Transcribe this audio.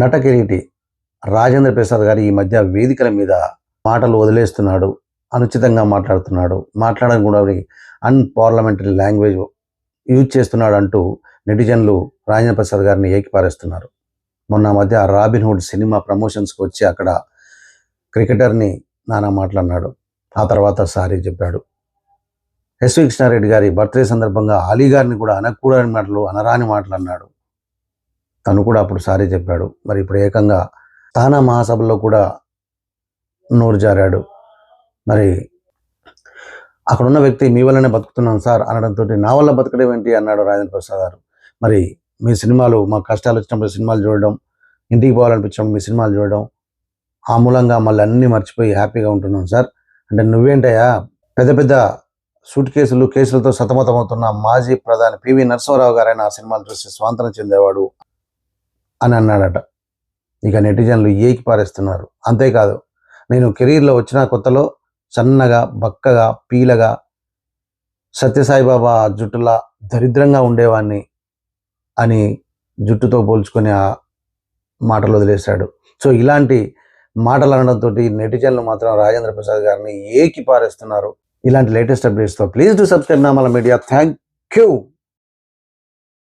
నటకిరీటి రాజేంద్ర ప్రసాద్ గారు ఈ మధ్య వేదికల మీద మాటలు వదిలేస్తున్నాడు అనుచితంగా మాట్లాడుతున్నాడు. మాట్లాడడం కూడా అన్పార్లమెంటరీ లాంగ్వేజ్ యూజ్ చేస్తున్నాడు అంటూ నెటిజన్లు రాజేంద్ర ప్రసాద్ గారిని ఏకిపారేస్తున్నారు. మొన్న మధ్య రాబిన్ హుడ్ సినిమా ప్రమోషన్స్కి వచ్చి అక్కడ క్రికెటర్ని నానా మాట్లాడినాడు. ఆ తర్వాత సారీ చెప్పాడు. ఎస్వి కృష్ణారెడ్డి గారి బర్త్డే సందర్భంగా అలీ గారిని కూడా అనకూడని మాటలు అనరాని మాటలు అన్నాడు. తను కూడా అప్పుడు సారీ చెప్పాడు. మరి ఇప్పుడు ఏకంగా తానా మహాసభలో కూడా నోరు జారాడు. మరి అక్కడ ఉన్న వ్యక్తి మీ వల్లనే బతుకుతున్నాను సార్ అనడంతో నా వల్ల బతకడం ఏంటి అన్నాడు రాజేంద్ర ప్రసాద్ గారు. మరి మీ సినిమాలు మా కష్టాలు వచ్చినప్పుడు సినిమాలు చూడడం ఇంటికి పోవాలనిపించినప్పుడు మీ సినిమాలు చూడడం ఆ మూలంగా మళ్ళీ అన్నీ మర్చిపోయి హ్యాపీగా ఉంటున్నాను సార్. అంటే నువ్వేంటయ్యా పెద్ద పెద్ద సూట్ కేసులు కేసులతో సతమతమవుతున్న మాజీ ప్రధాని పివి నరసింహారావు గారైన ఆ సినిమాలు చూసి స్వాతంత్రం చెందేవాడు. అని అన్నాడట. ఇక నెటిజన్లు ఏకి పారేస్తున్నారు. అంతేకాదు నేను కెరీర్లో వచ్చిన కొత్తలో సన్నగా బక్కగా పీలగా సత్యసాయిబాబా జుట్టులా దరిద్రంగా ఉండేవాడిని అని జుట్టుతో పోల్చుకొని ఆ మాటలు వదిలేశాడు. సో ఇలాంటి మాటలు అనడంతో నెటిజన్లు మాత్రం రాజేంద్ర ప్రసాద్ గారిని ఏకి పారేస్తున్నారు. ఇలాంటి latest అప్డేట్స్తో please to subscribe Namala media. Thank you!